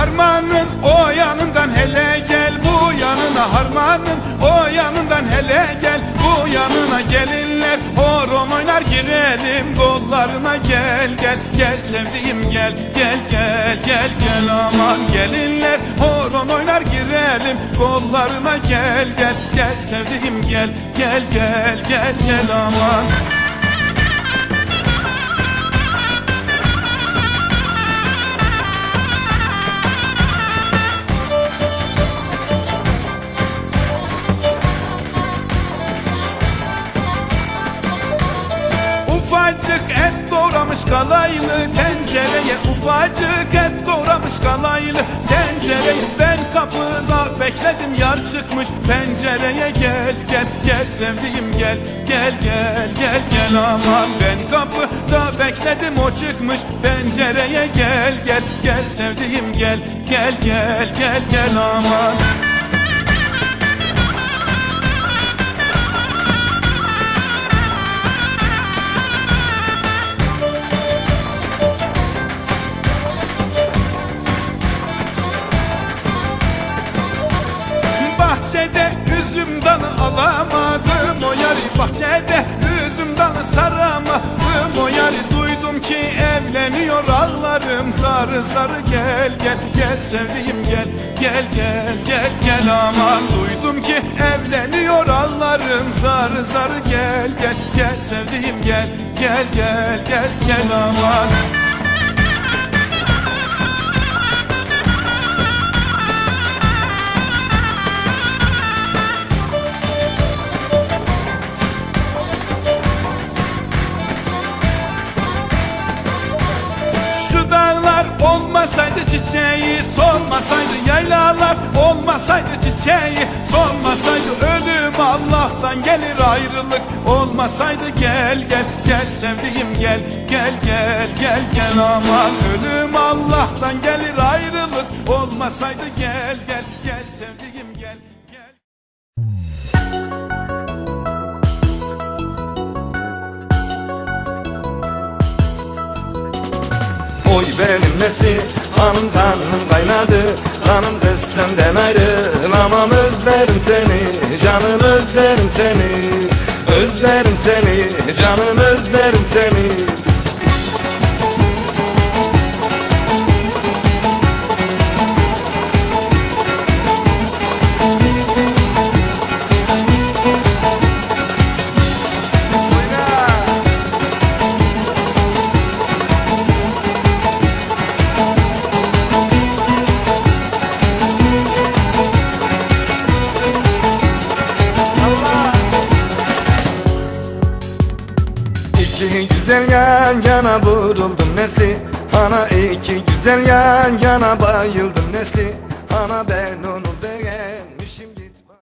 harmanın o yanından hele gel bu yanına harmanın o yanından hele gel bu yanına gelinler. Horon oynar girelim kollarına. Gel gel gel sevdiğim gel gel gel gel gel aman gelinler. Horon oynar girelim kollarına. Gel gel gel sevdiğim gel gel gel gel gel aman doğramış kalaylı tencereye Ufacık et doğramış kalaylı tencereye Ben kapıda bekledim yar çıkmış pencereye. Gel gel gel sevdiğim gel Gel gel gel gel. Aman Ben kapıda bekledim o çıkmış pencereye. Gel gel gel sevdiğim gel Gel gel gel gel. Aman Dalı alamadım o yari Bahçede. Üzüm dalı saramadım o yari. Duydum ki evleniyor ağlarım. Sarı sarı gel gel Gel sevdiğim gel gel gel gel gel. Aman Duydum ki evleniyor ağlarım. Sarı sarı gel gel Gel sevdiğim gel gel gel gel gel. Aman olmasaydı çiçeği Solmasaydı yaylalar. Olmasaydı çiçeği Solmasaydı ölüm Allah'tan gelir ayrılık. Olmasaydı gel gel gel sevdiğim gel Gel gel gel gel. Aman Ölüm Allah'tan gelir ayrılık. Olmasaydı gel gel gel sevdiğim gel gel Oy benim nesi hanım kanım kaynadı. Kanım kız senden ayrılamam özlerim seni Canım özlerim seni. Özlerim seni canım özlerim seni güzel yan yana vuruldum nesli. Ana iki güzel yan yana bayıldım nesli. Ana ben onu